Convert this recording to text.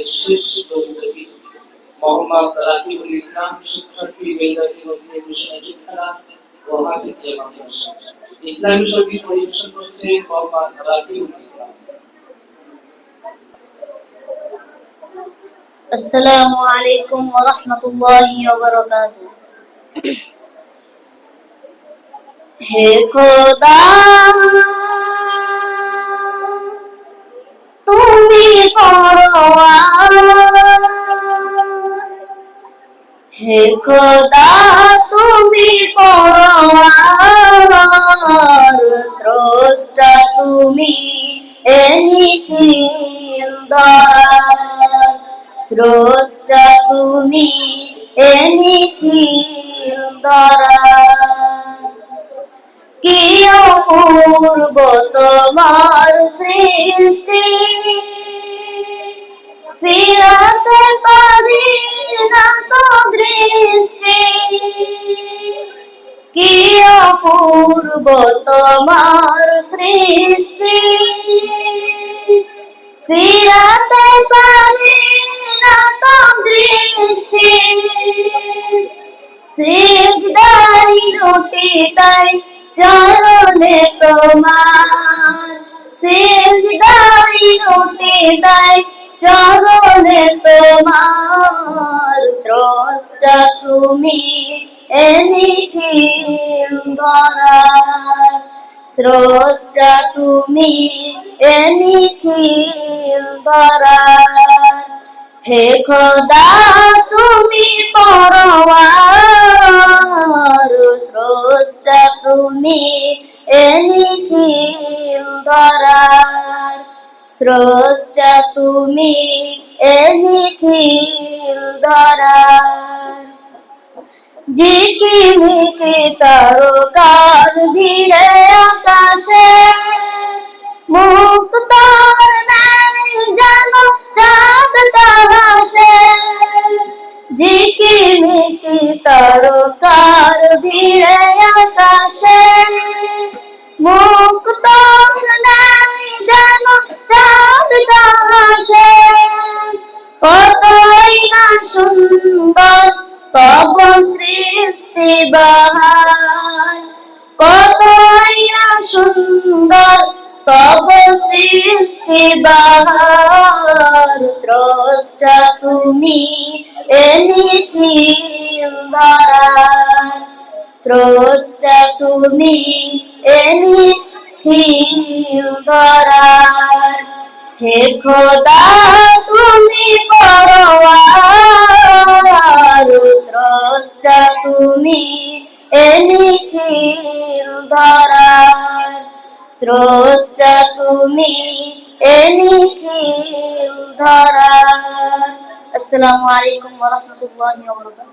আমাদের শেষ প্রতিযোগী মোহাম্মদ রাকিবুল ইসলাম শিক্ষার্থী বেলগাছি মুসলিম মিশনের শিক্ষারা ও হাফিজ মাদ্রাসা ইসলামী সঙ্গীত পরিবেশন করছে মোহাম্মদ রাকিবুল ইসলাম السلام عليكم ورحمة الله وبركاته হে খোদা হে খোদা, তুমি পরোয়ার স্রষ্টা তুমি ধরার স্রষ্টা তুমি এনিথিং ধরার কি অপূর্ব তোমার সৃষ্টি, ফিরাতে পারি অপূর্ব তোমার সৃষ্টি। ফিরাতে পারি না তো দৃষ্টি। সিজদাই রুটি তাই চরণে তোমার। সিজদাই রুটি তাই চরণে তোমার। স্রষ্টা তুমি এনিথিং ধরার স্রষ্টা তুমি এনিথিং ধরার হে খোদা তুমি পরওয়ার স্রষ্টা তুমি এনিথিং ধরার স্রষ্টা তুমি এনিথিং ধরার ঝিকিমিকি তারকার ভিড়ে আকাশে। বাহার। কতই না সুন্দর তব সৃষ্টি বাহার। স্রষ্টা তুমি এনিথিং ধরার। স্রষ্টা তুমি এনিথিং ধরার। হে খোদা এনিথিং ধরার স্রষ্টা তুমি নিখিল ধরার আসসালামু আলাইকুম ওয়া রাহমাতুল্লাহি ওয়া